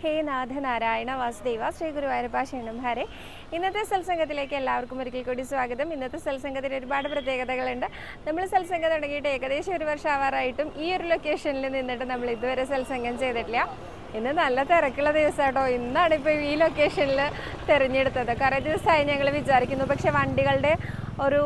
ഹേ നാഥ നാരായണ വാസുദേവ ശ്രീ ഗുരുവായൂരപ്പ ഹരേ ഇന്നത്തെ സത്സംഗത്തിലേക്ക് എല്ലാവർക്കും ഒരിക്കൽ കൂടി സ്വാഗതം. ഇന്നത്തെ സത്സംഗത്തിന് ഒരുപാട് പ്രത്യേകതകളുണ്ട്. നമ്മൾ സത്സംഗം തുടങ്ങിയിട്ട് ഏകദേശം ഒരു വർഷം ആവാറായിട്ടും ഈ ഒരു ലൊക്കേഷനിൽ നിന്നിട്ട് നമ്മൾ ഇതുവരെ സത്സംഗം ചെയ്തിട്ടില്ല. ഇന്ന് നല്ല തിരക്കുള്ള ദിവസം കേട്ടോ ഇന്നാണ് ഇപ്പോൾ ഈ ലൊക്കേഷനിൽ തിരഞ്ഞെടുത്തത്. കുറേ ദിവസമായി ഞങ്ങൾ വിചാരിക്കുന്നു. പക്ഷേ വണ്ടികളുടെ ഒരു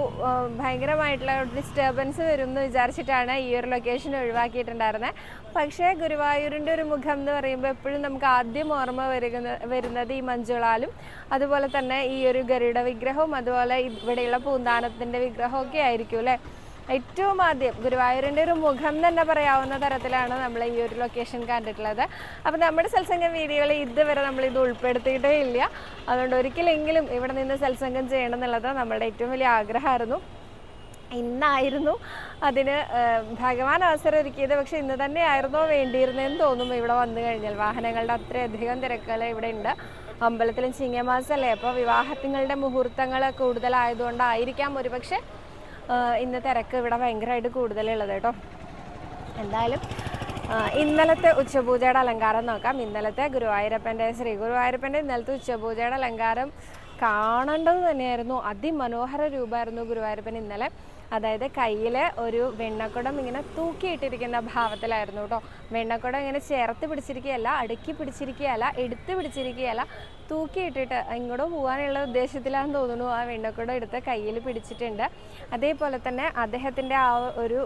ഭയങ്കരമായിട്ടുള്ള ഡിസ്റ്റർബൻസ് വരും എന്ന് വിചാരിച്ചിട്ടാണ് ഈ ഒരു ലൊക്കേഷൻ ഒഴിവാക്കിയിട്ടുണ്ടായിരുന്നത് പക്ഷേ ഗുരുവായൂരിന്റെ ഒരു മുഖം എന്ന് പറയുമ്പോൾ എപ്പോഴും നമുക്ക് ആദ്യം ഓർമ്മ വരുന്ന വരുന്നത് ഈ മഞ്ജുളാലും അതുപോലെ തന്നെ ഈ ഒരു ഗരുഡ വിഗ്രഹവും അതുപോലെ ഇവിടെയുള്ള പൂന്താനത്തിന്റെ വിഗ്രഹമൊക്കെ ആയിരിക്കും അല്ലേ? ഏറ്റവും ആദ്യം ഗുരുവായൂരിന്റെ ഒരു മുഖം തന്നെ പറയാവുന്ന തരത്തിലാണ് നമ്മൾ ഈ ഒരു ലൊക്കേഷൻ കണ്ടിട്ടുള്ളത്. അപ്പോൾ നമ്മുടെ സത്സംഗം വീഡിയോയിൽ ഇതുവരെ നമ്മൾ ഇത് ഉൾപ്പെടുത്തിയിട്ടേ ഇല്ല. അതുകൊണ്ട് ഒരിക്കലെങ്കിലും ഇവിടെ നിന്ന് സത്സംഗം ചെയ്യണം എന്നുള്ളത് നമ്മളുടെ ഏറ്റവും വലിയ ആഗ്രഹമായിരുന്നു. ഇന്നായിരുന്നു അതിന് ഭഗവാൻ അവസരം ഒരുക്കിയത്. പക്ഷെ ഇന്ന് തന്നെ ആയിരുന്നോ വേണ്ടിയിരുന്നതെന്ന് തോന്നും ഇവിടെ വന്നു കഴിഞ്ഞാൽ വാഹനങ്ങളുടെ അത്രയധികം തിരക്കുകൾ ഇവിടെ ഉണ്ട്. അമ്പലത്തിലും ചിങ്ങമാസമല്ലേ അപ്പോൾ വിവാഹത്തിങ്ങളുടെ മുഹൂർത്തങ്ങൾ കൂടുതലായതുകൊണ്ടായിരിക്കാം ഒരുപക്ഷെ ഇന്ന് തിരക്ക് ഇവിടെ ഭയങ്കരമായിട്ട് കൂടുതലുള്ളത് കേട്ടോ. എന്തായാലും ഇന്നലത്തെ ഉച്ചപൂജയുടെ അലങ്കാരം നോക്കാം. ഇന്നലത്തെ ഗുരുവായൂരപ്പന്റെ ശ്രീ ഗുരുവായൂരപ്പന്റെ ഇന്നലത്തെ ഉച്ചപൂജയുടെ അലങ്കാരം കാണേണ്ടത് തന്നെയായിരുന്നു. അതിമനോഹര രൂപമായിരുന്നു ഗുരുവായൂരപ്പൻ ഇന്നലെ. അതായത് കയ്യിൽ ഒരു വെണ്ണക്കുടം ഇങ്ങനെ തൂക്കിയിട്ടിരിക്കുന്ന ഭാവത്തിലായിരുന്നു കേട്ടോ. വെണ്ണക്കുടം ഇങ്ങനെ ചേർത്ത് പിടിച്ചിരിക്കുകയല്ല അടുക്കി പിടിച്ചിരിക്കുകയല്ല എടുത്ത് പിടിച്ചിരിക്കുകയല്ല തൂക്കിയിട്ടിട്ട് ഇങ്ങോട്ട് പോകാനുള്ള ഉദ്ദേശത്തിലാണെന്ന് തോന്നുന്നു ആ വെണ്ണക്കുടം എടുത്ത് കയ്യിൽ പിടിച്ചിട്ടുണ്ട്. അതേപോലെ തന്നെ അദ്ദേഹത്തിന്റെ ആ ഒരു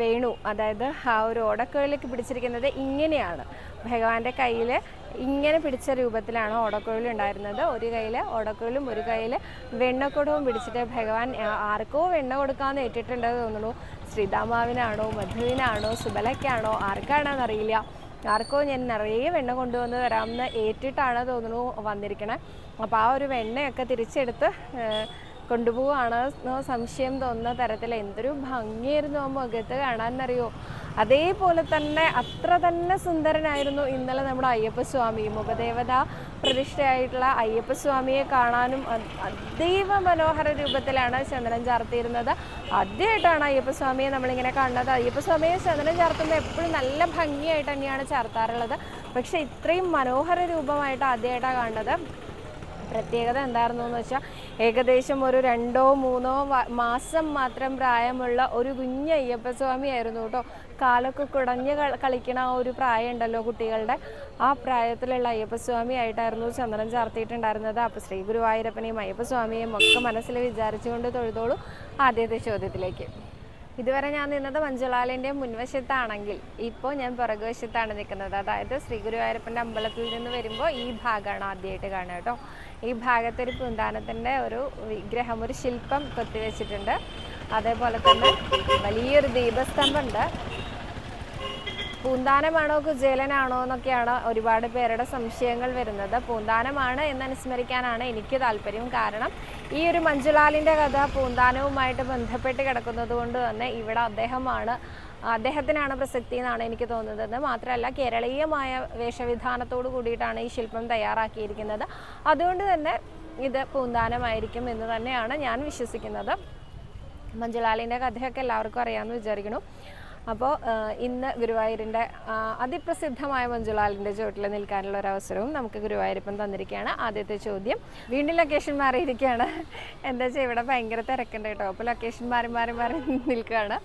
വേണു അതായത് ആ ഒരു ഓടക്കുഴലേക്ക് പിടിച്ചിരിക്കുന്നത് ഇങ്ങനെയാണ്. ഭഗവാന്റെ കയ്യിൽ ഇങ്ങനെ പിടിച്ച രൂപത്തിലാണ് ഓടക്കുഴൽ ഉണ്ടായിരുന്നത്. ഒരു കയ്യിൽ ഓടക്കുഴലും ഒരു കയ്യിൽ വെണ്ണക്കുടവും പിടിച്ചിട്ട് ഭഗവാൻ ആർക്കോ വെണ്ണ കൊടുക്കാമെന്ന് ഏറ്റിട്ടുണ്ടെന്ന് തോന്നുന്നു. ശ്രീതാമാവിനാണോ മധുവിനാണോ സുബലയ്ക്കാണോ ആർക്കാണെന്ന് അറിയില്ല. ആർക്കോ ഞാൻ നിറയെ വെണ്ണ കൊണ്ടുവന്ന് തരാമെന്ന് ഏറ്റിട്ടാണ് തോന്നുന്നു വന്നിരിക്കണേ. അപ്പോൾ ആ ഒരു വെണ്ണയൊക്കെ തിരിച്ചെടുത്ത് ഏഹ്, കൊണ്ടുപോവാണോ സംശയം തോന്നുന്ന തരത്തിൽ എന്തൊരു ഭംഗിയായിരുന്നു ആ മുഖത്ത് കാണാനറിയോ അതേപോലെ തന്നെ അത്ര തന്നെ സുന്ദരനായിരുന്നു ഇന്നലെ നമ്മുടെ അയ്യപ്പസ്വാമി മുഖദേവത പ്രതിഷ്ഠയായിട്ടുള്ള അയ്യപ്പസ്വാമിയെ കാണാനും അതീവ മനോഹര രൂപത്തിലാണ് ചന്ദനം ചാർത്തിയിരുന്നത്. ആദ്യമായിട്ടാണ് അയ്യപ്പസ്വാമിയെ നമ്മളിങ്ങനെ കാണുന്നത്. അയ്യപ്പസ്വാമിയെ ചന്ദനം ചാർത്തുമ്പോൾ എപ്പോഴും നല്ല ഭംഗിയായിട്ട് തന്നെയാണ് ചാർത്താറുള്ളത്. പക്ഷെ ഇത്രയും മനോഹര രൂപമായിട്ട് ആദ്യമായിട്ടാണ് കാണുന്നത്. പ്രത്യേകത എന്തായിരുന്നു എന്ന് വെച്ചാൽ ഏകദേശം ഒരു രണ്ടോ മൂന്നോ മാസം മാത്രം പ്രായമുള്ള ഒരു കുഞ്ഞ് അയ്യപ്പസ്വാമി ആയിരുന്നു കേട്ടോ. കാലൊക്കെ കുടഞ്ഞ് കളിക്കണ ആ ഒരു പ്രായം ഉണ്ടല്ലോ കുട്ടികളുടെ. ആ പ്രായത്തിലുള്ള അയ്യപ്പസ്വാമി ആയിട്ടായിരുന്നു ചന്ദ്രൻ ചാർത്തിയിട്ടുണ്ടായിരുന്നത്. അപ്പോൾ ശ്രീ ഗുരുവായൂരപ്പനെയും അയ്യപ്പസ്വാമിയെയും ഒക്കെ മനസ്സിൽ വിചാരിച്ചുകൊണ്ട് തൊഴുതോളൂ. ആദ്യത്തെ ചോദ്യത്തിലേക്ക്. ഇതുവരെ ഞാൻ നിന്നത് മഞ്ജുളാലിന്റെ മുൻവശത്താണെങ്കിൽ ഇപ്പോൾ ഞാൻ പുറകുവശത്താണ് നിൽക്കുന്നത്. അതായത് ശ്രീ ഗുരുവായൂരപ്പന്റെ അമ്പലത്തിൽ നിന്ന് വരുമ്പോൾ ഈ ഭാഗമാണ് ആദ്യമായിട്ട് കാണുക കേട്ടോ. ഈ ഭാഗത്തൊരു പൂന്താനത്തിന്റെ ഒരു വിഗ്രഹം ഒരു ശില്പം കൊത്തിവെച്ചിട്ടുണ്ട്. അതേപോലെ തന്നെ വലിയൊരു ദീപസ്തംഭമുണ്ട്. പൂന്താനമാണോ കുചേലനാണോ എന്നൊക്കെയാണ് ഒരുപാട് പേരുടെ സംശയങ്ങൾ വരുന്നത്. പൂന്താനമാണ് എന്ന് അനുസ്മരിക്കാനാണ് എനിക്ക് താല്പര്യം. കാരണം ഈ ഒരു മഞ്ജുലാലിന്റെ കഥ പൂന്താനവുമായിട്ട് ബന്ധപ്പെട്ട് കിടക്കുന്നത് കൊണ്ട് തന്നെ ഇവിടെ അദ്ദേഹമാണ് അദ്ദേഹത്തിനാണ് പ്രസക്തി എന്നാണ് എനിക്ക് തോന്നുന്നത്. മാത്രമല്ല കേരളീയമായ വേഷവിധാനത്തോട് കൂടിയിട്ടാണ് ഈ ശില്പം തയ്യാറാക്കിയിരിക്കുന്നത്. അതുകൊണ്ട് തന്നെ ഇത് പൂന്താനമായിരിക്കും എന്ന് തന്നെയാണ് ഞാൻ വിശ്വസിക്കുന്നത്. മഞ്ജുലാലിന്റെ കഥയൊക്കെ എല്ലാവർക്കും അറിയാമെന്ന് വിചാരിക്കുന്നു. അപ്പോൾ ഇന്ന് ഗുരുവായൂരിന്റെ അതിപ്രസിദ്ധമായ മഞ്ജുലാലിന്റെ ചുവട്ടിൽ നിൽക്കാനുള്ള ഒരു അവസരവും നമുക്ക് ഗുരുവായൂരിപ്പം തന്നിരിക്കുകയാണ്. ആദ്യത്തെ ചോദ്യം വീണ്ടും ലൊക്കേഷൻ മാറിയിരിക്കുകയാണ്. എന്താ വെച്ചാൽ ഇവിടെ ഭയങ്കര തിരക്കുണ്ട് കേട്ടോ. അപ്പോൾ ലൊക്കേഷൻ മാറി മാറി മാറി നിൽക്കുകയാണ്.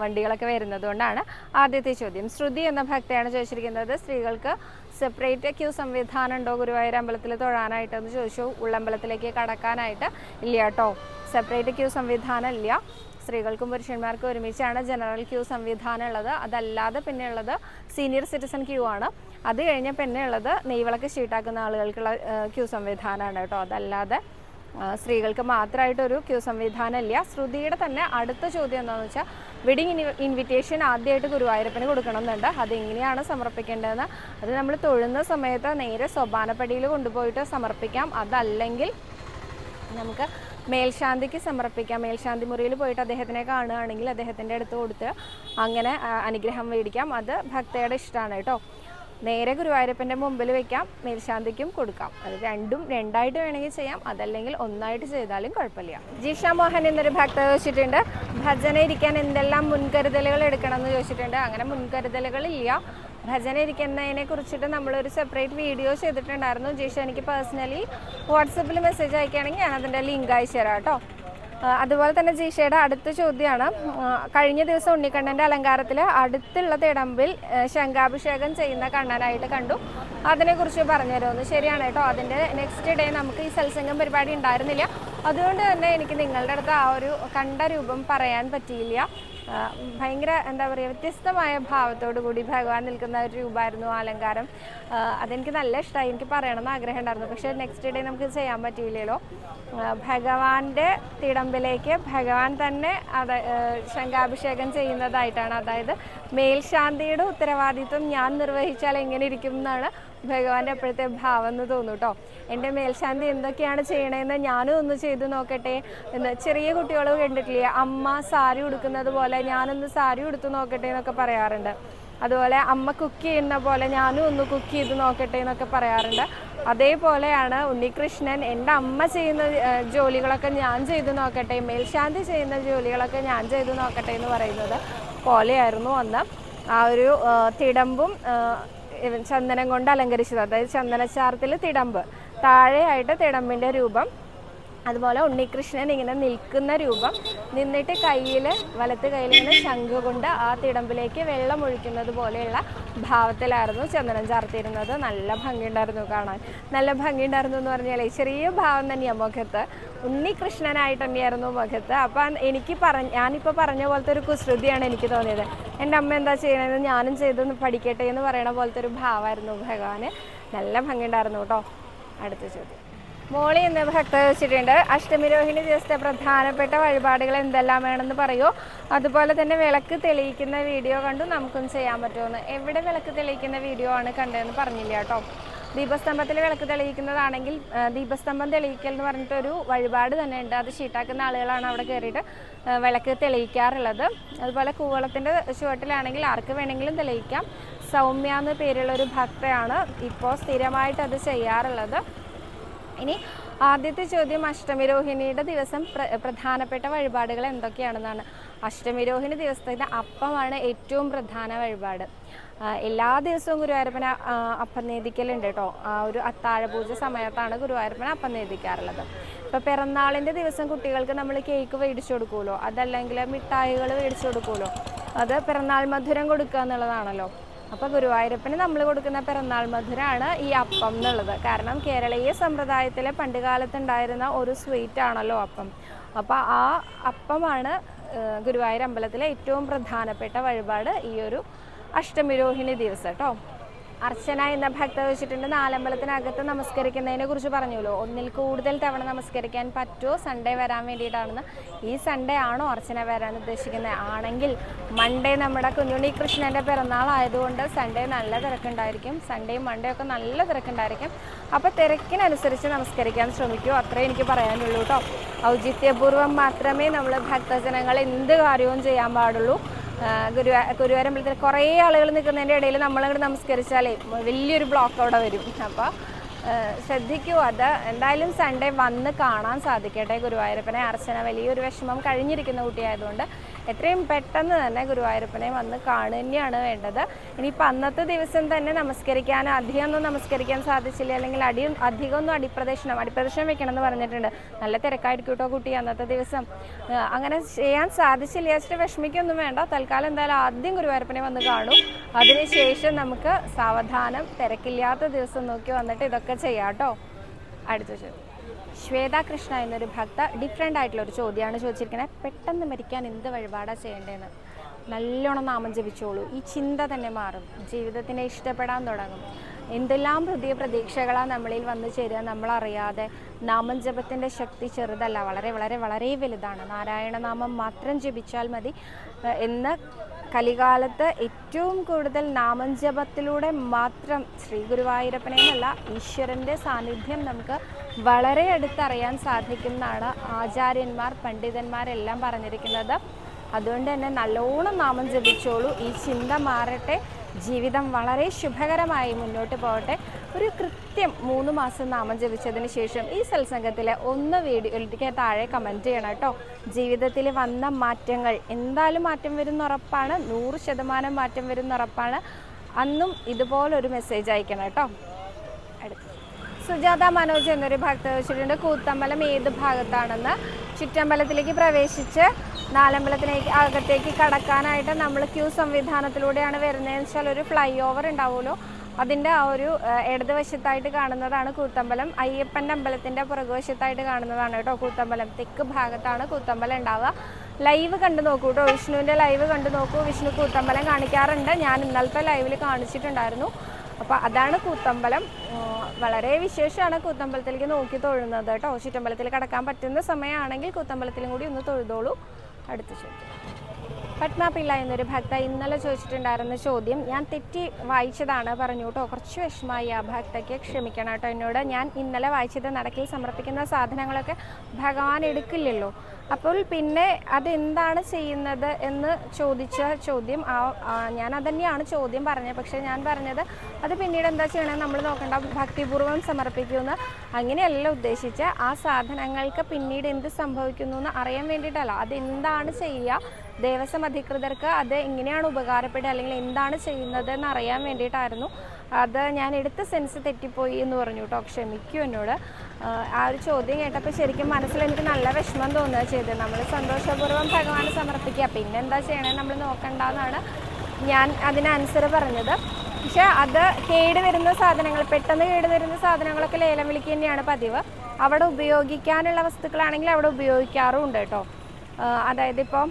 വണ്ടികളൊക്കെ വരുന്നത് കൊണ്ടാണ് ആദ്യത്തെ ചോദ്യം. ശ്രുതി എന്ന ഭക്തയാണ് ചോദിച്ചിരിക്കുന്നത് സ്ത്രീകൾക്ക് സെപ്പറേറ്റ് ക്യൂ സംവിധാനം ഉണ്ടോ? ഗുരുവായൂർ അമ്പലത്തിൽ തൊഴാനായിട്ടെന്ന് ചോദിച്ചു. ഉള്ളമ്പലത്തിലേക്ക് കടക്കാനായിട്ട് ഇല്ല കേട്ടോ. സെപ്പറേറ്റ് ക്യൂ സംവിധാനം ഇല്ല. സ്ത്രീകൾക്കും പുരുഷന്മാർക്കും ഒരുമിച്ചാണ് ജനറൽ ക്യൂ സംവിധാനം ഉള്ളത്. അതല്ലാതെ പിന്നെ ഉള്ളത് സീനിയർ സിറ്റിസൺ ക്യൂ ആണ്. അത് കഴിഞ്ഞ പിന്നെ ഉള്ളത് നെയ്വിളക്ക് ഷീട്ടാക്കുന്ന ആളുകൾക്കുള്ള ക്യൂ സംവിധാനമാണ് കേട്ടോ. അതല്ലാതെ സ്ത്രീകൾക്ക് മാത്രമായിട്ടൊരു ക്യൂ സംവിധാനം ഇല്ല. ശ്രുതിയുടെ തന്നെ അടുത്ത ചോദ്യം എന്താണെന്ന് വെച്ചാൽ വെഡിങ് ഇൻവിറ്റേഷൻ ആദ്യമായിട്ട് ഗുരുവായൂരപ്പന് കൊടുക്കണം എന്നുണ്ട് അതെങ്ങനെയാണ് സമർപ്പിക്കേണ്ടതെന്ന്? അത് നമ്മൾ തൊഴുന്ന സമയത്ത് നേരെ സോപാനപ്പടിയിൽ കൊണ്ടുപോയിട്ട് സമർപ്പിക്കാം. അതല്ലെങ്കിൽ നമുക്ക് മേൽശാന്തിക്ക് സമർപ്പിക്കാം. മേൽശാന്തി മുറിയിൽ പോയിട്ട് അദ്ദേഹത്തിനെ കാണുകയാണെങ്കിൽ അദ്ദേഹത്തിന്റെ അടുത്ത് കൊടുത്ത് അങ്ങനെ അനുഗ്രഹം മേടിക്കാം. അത് ഭക്തയുടെ ഇഷ്ടമാണ് കേട്ടോ. നേരെ ഗുരുവായൂരപ്പന്റെ മുമ്പിൽ വെക്കാം. മേൽശാന്തിക്കും കൊടുക്കാം. അത് രണ്ടും രണ്ടായിട്ട് വേണമെങ്കിൽ ചെയ്യാം. അതല്ലെങ്കിൽ ഒന്നായിട്ട് ചെയ്താലും കുഴപ്പമില്ല. ജിഷ മോഹൻ എന്നൊരു ഭക്ത ചോദിച്ചിട്ടുണ്ട് ഭജന ഇരിക്കാൻ എന്തെല്ലാം മുൻകരുതലുകൾ എടുക്കണം എന്ന് ചോദിച്ചിട്ടുണ്ട്? അങ്ങനെ മുൻകരുതലുകൾ ഇല്ല ഭജന ഇരിക്കുന്നതിനെ കുറിച്ചിട്ട് നമ്മളൊരു സെപ്പറേറ്റ് വീഡിയോ ചെയ്തിട്ടുണ്ടായിരുന്നു. ജിഷ എനിക്ക് പേഴ്സണലി വാട്സപ്പിൽ മെസ്സേജ് അയക്കുകയാണെങ്കിൽ ഞാൻ അതിന്റെ ലിങ്ക് അയച്ചു തരാം കേട്ടോ. അതുപോലെ തന്നെ ജീഷയുടെ അടുത്ത ചോദ്യമാണ്. കഴിഞ്ഞ ദിവസം ഉണ്ണിക്കണ്ണന്റെ അലങ്കാരത്തിൽ അടുത്തുള്ള തിടമ്പിൽ ശംഖാഭിഷേകം ചെയ്യുന്ന കണ്ണനായിട്ട് കണ്ടു. അതിനെക്കുറിച്ച് പറഞ്ഞു തരുമെന്ന് ശരിയാണ് കേട്ടോ. അതിന്റെ നെക്സ്റ്റ് ഡേ നമുക്ക് ഈ സത്സംഗം പരിപാടി ഉണ്ടായിരുന്നില്ല. അതുകൊണ്ട് തന്നെ എനിക്ക് നിങ്ങളുടെ അടുത്ത് ആ ഒരു കണ്ട രൂപം പറയാൻ പറ്റിയില്ല. ഭയങ്കര എന്താ പറയുക വ്യത്യസ്തമായ ഭാവത്തോടു കൂടി ഭഗവാൻ നിൽക്കുന്ന ഒരു രൂപമായിരുന്നു ആ അലങ്കാരം അതെനിക്ക് നല്ല ഇഷ്ടമായി എനിക്ക് പറയണമെന്ന് ആഗ്രഹം ഉണ്ടായിരുന്നു. പക്ഷേ നെക്സ്റ്റ് ഡേ നമുക്ക് ചെയ്യാൻ പറ്റിയില്ലല്ലോ ഭഗവാന്റെ തിടമ്പിലേക്ക് ഭഗവാൻ തന്നെ അത് ശംഖാഭിഷേകം ചെയ്യുന്നതായിട്ടാണ്. അതായത് മേൽശാന്തിയുടെ ഉത്തരവാദിത്വം ഞാൻ നിർവഹിച്ചാൽ എങ്ങനെ ഇരിക്കും എന്നാണ് ഭഗവാന്റെ അപ്പോഴത്തെ ഭാവം എന്ന് തോന്നും കേട്ടോ എന്റെ മേൽശാന്തി എന്തൊക്കെയാണ് ചെയ്യണതെന്ന് ഞാനും ഒന്ന് ചെയ്തു നോക്കട്ടെ എന്ന് ചെറിയ കുട്ടികൾ കണ്ടിട്ടില്ലേ? അമ്മ സാരി ഉടുക്കുന്നത് പോലെ ഞാനൊന്ന് സാരി ഉടുത്ത് നോക്കട്ടെ എന്നൊക്കെ പറയാറുണ്ട്. അതുപോലെ അമ്മ കുക്ക് ചെയ്യുന്ന പോലെ ഞാനും ഒന്ന് കുക്ക് ചെയ്ത് നോക്കട്ടെ എന്നൊക്കെ പറയാറുണ്ട്. അതേപോലെയാണ് ഉണ്ണികൃഷ്ണൻ എന്റെ അമ്മ ചെയ്യുന്ന ജോലികളൊക്കെ ഞാൻ ചെയ്ത് നോക്കട്ടെ മേൽശാന്തി ചെയ്യുന്ന ജോലികളൊക്കെ ഞാൻ ചെയ്ത് നോക്കട്ടെ എന്ന് പറയുന്നത് പോലെയായിരുന്നു അന്ന്. ആ ഒരു തിടമ്പും ചന്ദനം കൊണ്ട് അലങ്കരിച്ചത്. അതായത് ചന്ദനച്ചാർത്തിൽ തിടമ്പ്. താഴെയായിട്ട് തിടമ്പിന്റെ രൂപം. അതുപോലെ ഉണ്ണികൃഷ്ണൻ ഇങ്ങനെ നിൽക്കുന്ന രൂപം നിന്നിട്ട് കയ്യിൽ വലത്ത് കയ്യിൽ ഇങ്ങനെ ശംഖ് കൊണ്ട് ആ തിടമ്പിലേക്ക് വെള്ളം ഒഴിക്കുന്നത് പോലെയുള്ള ഭാവത്തിലായിരുന്നു ചന്ദനം ചാർത്തിയിരുന്നത്. നല്ല ഭംഗിയുണ്ടായിരുന്നു കാണാൻ. നല്ല ഭംഗിയുണ്ടായിരുന്നു എന്ന് പറഞ്ഞാൽ ചെറിയ ഭാവം തന്നെയാണ് മുഖത്ത്. ഉണ്ണികൃഷ്ണനായിട്ട് തന്നെയായിരുന്നു മുഖത്ത്. അപ്പം എനിക്ക് പറഞ്ഞ ഞാനിപ്പോൾ പറഞ്ഞ പോലത്തെ ഒരു കുസൃതിയാണ് എനിക്ക് തോന്നിയത്. എന്റെ അമ്മ എന്താ ചെയ്യണത്? ഞാനും ചെയ്ത് പഠിക്കട്ടെ എന്ന് പറയണ പോലത്തെ ഒരു ഭാവമായിരുന്നു ഭഗവാന്. നല്ല ഭംഗിയുണ്ടായിരുന്നു കേട്ടോ. അടുത്ത ചോദ്യം. മോളി എന്ന ഭക്ത വെച്ചിട്ടുണ്ട്. അഷ്ടമി രോഹിണി ദിവസത്തെ പ്രധാനപ്പെട്ട വഴിപാടുകൾ എന്തെല്ലാം വേണമെന്ന് പറയൂ. അതുപോലെ തന്നെ വിളക്ക് തെളിയിക്കുന്ന വീഡിയോ കണ്ടു നമുക്കും ചെയ്യാൻ പറ്റുമെന്ന്. എവിടെ വിളക്ക് തെളിയിക്കുന്ന വീഡിയോ ആണ് കണ്ടതെന്ന് പറഞ്ഞില്ല കേട്ടോ. ദീപസ്തംഭത്തിൽ വിളക്ക് തെളിയിക്കുന്നതാണെങ്കിൽ ദീപസ്തംഭം തെളിയിക്കൽ എന്ന് പറഞ്ഞിട്ടൊരു വഴിപാട് തന്നെ ഉണ്ട്. അത് ഷീട്ടാക്കുന്ന ആളുകളാണ് അവിടെ കയറിയിട്ട് വിളക്ക് തെളിയിക്കാറുള്ളത്. അതുപോലെ കൂവളത്തിന്റെ ചുവട്ടിലാണെങ്കിൽ ആർക്ക് വേണമെങ്കിലും തെളിയിക്കാം. സൗമ്യ എന്ന പേരുള്ള ഒരു ഭക്തയാണ് ഇപ്പോൾ സ്ഥിരമായിട്ട് അത് ചെയ്യാറുള്ളത്. ഇനി ആദ്യത്തെ ചോദ്യം അഷ്ടമിരോഹിണിയുടെ ദിവസം പ്രധാനപ്പെട്ട വഴിപാടുകൾ എന്തൊക്കെയാണെന്നാണ്. അഷ്ടമിരോഹിണി ദിവസത്തിന് അപ്പമാണ് ഏറ്റവും പ്രധാന വഴിപാട്. എല്ലാ ദിവസവും ഗുരുവായൂരപ്പന അപ്പം നേദിക്കലുണ്ട് കേട്ടോ. ആ ഒരു അത്താഴപൂജ സമയത്താണ് ഗുരുവായൂരപ്പന അപ്പം നേദിക്കാറുള്ളത് ഇപ്പോൾ പിറന്നാളിന്റെ ദിവസം കുട്ടികൾക്ക് നമ്മൾ കേക്ക് മേടിച്ചു കൊടുക്കുമല്ലോ. അതല്ലെങ്കിൽ മിഠായികൾ മേടിച്ചു കൊടുക്കുമല്ലോ. അത് പിറന്നാൾ മധുരം കൊടുക്കുക എന്നുള്ളതാണല്ലോ. അപ്പോൾ ഗുരുവായൂരപ്പന് നമ്മൾ കൊടുക്കുന്ന പിറന്നാൾ മധുരമാണ് ഈ അപ്പം എന്നുള്ളത്. കാരണം കേരളീയ സമ്പ്രദായത്തിലെ പണ്ട് കാലത്ത് ഉണ്ടായിരുന്ന ഒരു സ്വീറ്റ് ആണല്ലോ അപ്പം. അപ്പോൾ ആ അപ്പമാണ് ഗുരുവായൂർ അമ്പലത്തിലെ ഏറ്റവും പ്രധാനപ്പെട്ട വഴിപാട് ഈ ഒരു അഷ്ടമിരോഹിണി ദിവസം കേട്ടോ അർച്ചന എന്ന ഭക്ത വെച്ചിട്ടുണ്ട്. നാലമ്പലത്തിനകത്ത് നമസ്കരിക്കുന്നതിനെ കുറിച്ച് പറഞ്ഞല്ലോ ഒന്നിൽ കൂടുതൽ തവണ നമസ്കരിക്കാൻ പറ്റുമോ? സൺഡേ വരാൻ വേണ്ടിയിട്ടാണെന്ന്. ഈ സൺഡേ ആണോ അർച്ചന വരാൻ ഉദ്ദേശിക്കുന്നത്? ആണെങ്കിൽ മൺഡേ നമ്മുടെ കുഞ്ഞുണ്ണി കൃഷ്ണന്റെ പിറന്നാൾ ആയതുകൊണ്ട് സൺഡേ നല്ല തിരക്കുണ്ടായിരിക്കും. സൺഡേയും മൺഡേ ഒക്കെ നല്ല തിരക്കുണ്ടായിരിക്കും. അപ്പോൾ തിരക്കിനനുസരിച്ച് നമസ്കരിക്കാൻ ശ്രമിക്കൂ. അത്രേ എനിക്ക് പറയാനുള്ളൂ കേട്ടോ ഔചിത്യപൂർവം മാത്രമേ നമ്മൾ ഭക്തജനങ്ങൾ എന്ത് കാര്യവും ചെയ്യാൻ പാടുള്ളൂ. ഗുരുവാ ഗുരുവായൂരമ്പലത്തിൽ കുറേ ആളുകൾ നിൽക്കുന്നതിന്റെ ഇടയിൽ നമ്മളങ്ങോട്ട് നമസ്കരിച്ചാലേ വലിയൊരു ബ്ലോക്ക് അവിടെ വരും. അപ്പോൾ ശ്രദ്ധിക്കൂ അത് എന്തായാലും സൺഡേ വന്ന് കാണാൻ സാധിക്കട്ടെ ഗുരുവായൂരപ്പനെ. അർച്ചന വലിയൊരു വിഷമം കഴിഞ്ഞിരിക്കുന്ന കുട്ടിയായതുകൊണ്ട് എത്രയും പെട്ടെന്ന് തന്നെ ഗുരുവായൂരപ്പനെ വന്ന് കാണുക തന്നെയാണ് വേണ്ടത്. ഇനിയിപ്പോൾ അന്നത്തെ ദിവസം തന്നെ നമസ്കരിക്കാൻ അധികമൊന്നും നമസ്കരിക്കാൻ സാധിച്ചില്ല. അല്ലെങ്കിൽ അടി അധികമൊന്നും അടിപ്രദക്ഷിണം അടിപ്രദക്ഷിണം വെക്കണം എന്ന് പറഞ്ഞിട്ടുണ്ട്. നല്ല തിരക്കായിരിക്കും കേട്ടോ കുട്ടി അന്നത്തെ ദിവസം. അങ്ങനെ ചെയ്യാൻ സാധിച്ചില്ല. വെച്ചിട്ട് വിഷമിക്കൊന്നും വേണ്ട. തൽക്കാലം എന്തായാലും ആദ്യം ഗുരുവായൂരപ്പനെ വന്ന് കാണും. അതിനുശേഷം നമുക്ക് സാവധാനം തിരക്കില്ലാത്ത ദിവസം നോക്കി വന്നിട്ട് ഇതൊക്കെ ചെയ്യാം കേട്ടോ. അടുത്ത ചോദ്യം ശ്വേത കൃഷ്ണ എന്നൊരു ഭക്ത ഡിഫറെന്റ് ആയിട്ടുള്ള ഒരു ചോദ്യമാണ് ചോദിച്ചിരിക്കുന്നത്. പെട്ടെന്ന് മരിക്കാൻ എന്ത് വഴിപാടാണ് ചെയ്യേണ്ടതെന്ന്? നല്ലോണം നാമം ജപിച്ചോളൂ. ഈ ചിന്ത തന്നെ മാറും. ജീവിതത്തിനെ ഇഷ്ടപ്പെടാൻ തുടങ്ങും. എന്തെല്ലാം പുതിയ പ്രതീക്ഷകളാണ് നമ്മളിൽ വന്നു ചേരുക നമ്മളറിയാതെ നാമം ജപത്തിന്റെ ശക്തി ചെറുതല്ല. വളരെ വളരെ വളരെ വലുതാണ്. നാരായണനാമം മാത്രം ജപിച്ചാൽ മതി എന്ന് കലികാലത്ത് ഏറ്റവും കൂടുതൽ നാമജപത്തിലൂടെ മാത്രം ശ്രീ ഗുരുവായൂരപ്പനെ എന്നല്ല ഈശ്വരന്റെ സാന്നിധ്യം നമുക്ക് വളരെ അടുത്തറിയാൻ സാധിക്കുന്നതാണ് ആചാര്യന്മാർ പണ്ഡിതന്മാരെല്ലാം പറഞ്ഞിരിക്കുന്നത്. അതുകൊണ്ട് തന്നെ നല്ലോണം നാമം ജപിച്ചോളൂ. ഈ ചിന്ത മാറട്ടെ. ജീവിതം വളരെ ശുഭകരമായി മുന്നോട്ട് പോകട്ടെ. ഒരു കൃത്യം മൂന്ന് മാസം നാമം ജപിച്ചതിന് ശേഷം ഈ സത്സംഗത്തിലെ ഒന്ന് വീഡിയോയിലേക്ക് താഴെ കമന്റ് ചെയ്യണം കേട്ടോ. ജീവിതത്തിൽ വന്ന മാറ്റങ്ങൾ എന്തായാലും മാറ്റം വരുന്ന ഉറപ്പാണ്. നൂറ് ശതമാനം മാറ്റം വരുന്ന ഉറപ്പാണ്. അന്നും ഇതുപോലൊരു മെസ്സേജ് അയക്കണം കേട്ടോ. സുജാത മനോജ് എന്നൊരു ഭക്ത ചോദിച്ചിട്ടുണ്ട് കൂത്തമ്പലം ഏത് ഭാഗത്താണെന്ന്. ചുറ്റമ്പലത്തിലേക്ക് പ്രവേശിച്ച് നാലമ്പലത്തിലേക്ക് അകത്തേക്ക് കടക്കാനായിട്ട് നമ്മൾ ക്യൂ സംവിധാനത്തിലൂടെയാണ് വരുന്നതെന്ന് വെച്ചാൽ ഒരു ഫ്ലൈ ഓവർ ഉണ്ടാവുമല്ലോ. അതിന്റെ ആ ഒരു ഇടതുവശത്തായിട്ട് കാണുന്നതാണ് കൂത്തമ്പലം. അയ്യപ്പന്റെ അമ്പലത്തിന്റെ പുറകുവശത്തായിട്ട് കാണുന്നതാണ് കേട്ടോ കൂത്തമ്പലം. തെക്ക് ഭാഗത്താണ് കൂത്തമ്പലം ഉണ്ടാവുക. ലൈവ് കണ്ടു നോക്കൂ കേട്ടോ വിഷ്ണുവിന്റെ ലൈവ് കണ്ടു നോക്കൂ. വിഷ്ണു കൂത്തമ്പലം കാണിക്കാറുണ്ട്. ഞാൻ ഇന്നലത്തെ ലൈവിൽ കാണിച്ചിട്ടുണ്ടായിരുന്നു. അപ്പോൾ അതാണ് കൂത്തമ്പലം. വളരെ വിശേഷമാണ് കൂത്തമ്പലത്തിലേക്ക് നോക്കി തൊഴുന്നത് കേട്ടോ ചുറ്റമ്പലത്തിൽ കടക്കാൻ പറ്റുന്ന സമയമാണെങ്കിൽ കൂത്തമ്പലത്തിലും കൂടി ഒന്ന് തൊഴുതോളൂ. അടുത്ത ചോദ്യം. പത്മ പിള്ള എന്നൊരു ഭക്ത ഇന്നലെ ചോദിച്ചിട്ടുണ്ടായിരുന്ന ചോദ്യം. ഞാൻ തെറ്റി വായിച്ചതാണ് പറഞ്ഞു കേട്ടോ. കുറച്ച് വിഷമമായി ആ ഭക്തയ്ക്ക് ക്ഷമിക്കണം കേട്ടോ എന്നോട്. ഞാൻ ഇന്നലെ വായിച്ചത് നടക്കിൽ സമർപ്പിക്കുന്ന സാധനങ്ങളൊക്കെ ഭഗവാൻ എടുക്കില്ലല്ലോ. അപ്പോൾ പിന്നെ അതെന്താണ് ചെയ്യുന്നത് എന്ന് ചോദിച്ച ചോദ്യം ആ ഞാൻ അതന്നെയാണ് ചോദ്യം പറഞ്ഞത്. പക്ഷേ ഞാൻ പറഞ്ഞത് അത് പിന്നീട് എന്താ ചെയ്യണമെന്ന് നമ്മൾ നോക്കേണ്ട. ഭക്തിപൂർവം സമർപ്പിക്കുമെന്ന്. അങ്ങനെയല്ല ഉദ്ദേശിച്ച് ആ സാധനങ്ങൾക്ക് പിന്നീട് എന്ത് സംഭവിക്കുന്നു എന്ന് അറിയാൻ വേണ്ടിയിട്ടല്ല. അതെന്താണ് ചെയ്യുക ദേവസ്വം അധികൃതർക്ക് അത് എങ്ങനെയാണ് ഉപകാരപ്പെടുക അല്ലെങ്കിൽ എന്താണ് ചെയ്യുന്നത് എന്ന് അറിയാൻ വേണ്ടിയിട്ടായിരുന്നു. അത് ഞാൻ എടുത്ത സെൻസ് തെറ്റിപ്പോയി എന്ന് പറഞ്ഞു കേട്ടോ. ക്ഷമിക്കൂ എന്നോട്. ആ ഒരു ചോദ്യം കേട്ടപ്പോൾ ശരിക്കും മനസ്സിൽ എനിക്ക് നല്ല വിഷമം തോന്നുക ചെയ്തത്. നമ്മൾ സന്തോഷപൂർവം ഭഗവാനെ സമർപ്പിക്കുക. പിന്നെ എന്താ ചെയ്യണേ നമ്മൾ നോക്കണ്ടെന്നാണ് ഞാൻ അതിന് ആൻസർ പറഞ്ഞത്. പക്ഷെ അത് കേട് വരുന്ന സാധനങ്ങൾ പെട്ടെന്ന് കേട് വരുന്ന സാധനങ്ങളൊക്കെ ലേലം വിളിക്കുക തന്നെയാണ് പതിവ്. അവിടെ ഉപയോഗിക്കാനുള്ള വസ്തുക്കളാണെങ്കിൽ അവിടെ ഉപയോഗിക്കാറുമുണ്ട് കേട്ടോ. അതായത് ഇപ്പം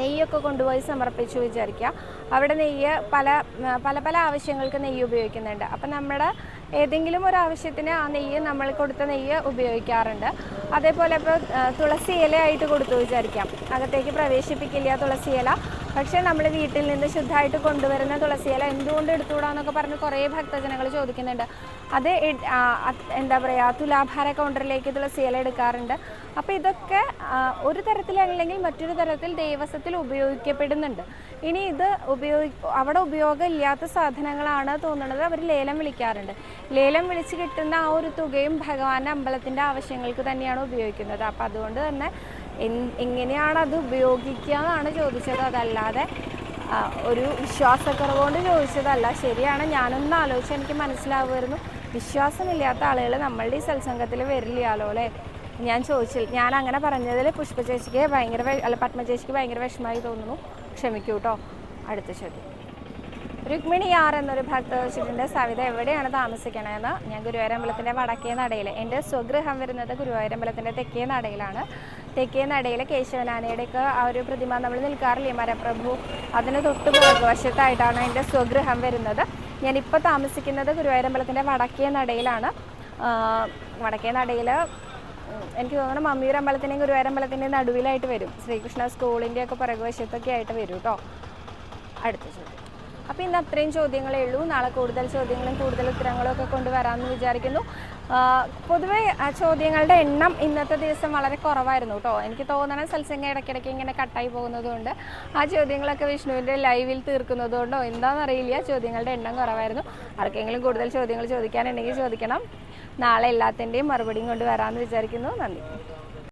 നെയ്യൊക്കെ കൊണ്ടുപോയി സമർപ്പിച്ചു വിചാരിക്കുക. അവിടെ നെയ്യ് പല പല പല ആവശ്യങ്ങൾക്ക് നെയ്യ് ഉപയോഗിക്കുന്നുണ്ട്. അപ്പം നമ്മുടെ ഏതെങ്കിലും ഒരു ആവശ്യത്തിന് ആ നെയ്യ് നമ്മൾ കൊടുത്ത നെയ്യ് ഉപയോഗിക്കാറുണ്ട്. അതേപോലെ ഇപ്പോൾ തുളസി ഇലയായിട്ട് കൊടുത്തു വിചാരിക്കാം. അകത്തേക്ക് പ്രവേശിപ്പിക്കില്ല തുളസി ഇല പക്ഷേ നമ്മൾ വീട്ടിൽ നിന്ന് ശുദ്ധമായിട്ട് കൊണ്ടുവരുന്ന തുളസിയില എന്തുകൊണ്ട് എന്തുകൊണ്ട് എടുത്തുകൂടാന്നൊക്കെ പറഞ്ഞ് കുറേ ഭക്തജനങ്ങൾ ചോദിക്കുന്നുണ്ട്. അത് എന്താ പറയുക തുലാഭാര കൗണ്ടറിലേക്ക് തുളസിയില എടുക്കാറുണ്ട്. അപ്പോൾ ഇതൊക്കെ ഒരു തരത്തിലല്ലെങ്കിൽ മറ്റൊരു തരത്തിൽ ദേവസ്വത്തിൽ ഉപയോഗിക്കപ്പെടുന്നുണ്ട്. ഇനി ഇത് ഉപയോഗി അവിടെ ഉപയോഗമില്ലാത്ത സാധനങ്ങളാണ് തോന്നുന്നത് അവർ ലേലം വിളിക്കാറുണ്ട്. ലേലം വിളിച്ച് കിട്ടുന്ന ആ ഒരു തുകയും ഭഗവാന്റെ അമ്പലത്തിന്റെ ആവശ്യങ്ങൾക്ക് തന്നെയാണ് ഉപയോഗിക്കുന്നത്. അപ്പോൾ അതുകൊണ്ട് തന്നെ എങ്ങനെയാണ് അത് ഉപയോഗിക്കുക എന്നാണ് ചോദിച്ചത്. അതല്ലാതെ ഒരു വിശ്വാസക്കുറവുകൊണ്ട് ചോദിച്ചതല്ല. ശരിയാണ് ഞാനൊന്ന് ആലോചിച്ച് എനിക്ക് മനസ്സിലാവുമായിരുന്നു. വിശ്വാസമില്ലാത്ത ആളുകൾ നമ്മളുടെ ഈ സത്സംഗത്തിൽ വരില്ലയാലോ അല്ലേ? ഞാൻ ചോദിച്ചില്ല. ഞാൻ അങ്ങനെ പറഞ്ഞതിൽ പുഷ്പ ചേച്ചിക്ക് ഭയങ്കര അല്ല പത്മ ചേച്ചിക്ക് ഭയങ്കര വിഷമമായി തോന്നുന്നു. ക്ഷമിക്കൂ കേട്ടോ അടുത്ത ചോദ്യം. രുക്മിണി ആർ എന്നൊരു ഭക്ത വെച്ചിട്ടുണ്ട്. സവിത എവിടെയാണ് താമസിക്കണതെന്ന് ഞാൻ ഗുരുവായൂരമ്പലത്തിന്റെ വടക്കേ നടയിൽ എന്റെ സ്വഗൃഹം വരുന്നത് ഗുരുവായൂരമ്പലത്തിന്റെ തെക്കേ നടയിലാണ്. തെക്കേ നടയിലെ കേശവനാനയുടെയൊക്കെ ആ ഒരു പ്രതിമ നമ്മൾ നിൽക്കാറില്ലേ മരപ്രഭു? അതിന് തൊട്ട് പുറകുവശത്തായിട്ടാണ് എന്റെ സ്വഗൃഹം വരുന്നത്. ഞാനിപ്പോൾ താമസിക്കുന്നത് ഗുരുവായൂരമ്പലത്തിന്റെ വടക്കേ നടയിലാണ്. വടക്കേ നടയിൽ എനിക്ക് തോന്നുന്നു മമ്മിയൂർ അമ്പലത്തിന്റെയും ഗുരുവായൂരമ്പലത്തിന്റെയും നടുവിലായിട്ട് വരും. ശ്രീകൃഷ്ണ സ്കൂളിന്റെ ഒക്കെ പുറകുവശത്തൊക്കെ ആയിട്ട് വരും കേട്ടോ അടുത്ത ചോദ്യം. അപ്പോൾ ഇന്ന് അത്രയും ചോദ്യങ്ങളേ ഉള്ളൂ. നാളെ കൂടുതൽ ചോദ്യങ്ങളും കൂടുതൽ ഉത്തരങ്ങളും ഒക്കെ കൊണ്ടുവരാമെന്ന് വിചാരിക്കുന്നു. പൊതുവെ ചോദ്യങ്ങളുടെ എണ്ണം ഇന്നത്തെ ദിവസം വളരെ കുറവായിരുന്നു കേട്ടോ. എനിക്ക് തോന്നണം സത്സംഗം ഇടയ്ക്കിടയ്ക്ക് ഇങ്ങനെ കട്ടായി പോകുന്നതുകൊണ്ട് ആ ചോദ്യങ്ങളൊക്കെ വിഷ്ണുവിന്റെ ലൈവിൽ തീർക്കുന്നതുകൊണ്ടോ എന്താണെന്നറിയില്ല. ചോദ്യങ്ങളുടെ എണ്ണം കുറവായിരുന്നു. ആർക്കെങ്കിലും കൂടുതൽ ചോദ്യങ്ങൾ ചോദിക്കാനുണ്ടെങ്കിൽ ചോദിക്കണം. നാളെ എല്ലാത്തിന്റെയും മറുപടിയും കൊണ്ട് വരാമെന്ന് വിചാരിക്കുന്നു. നന്ദി.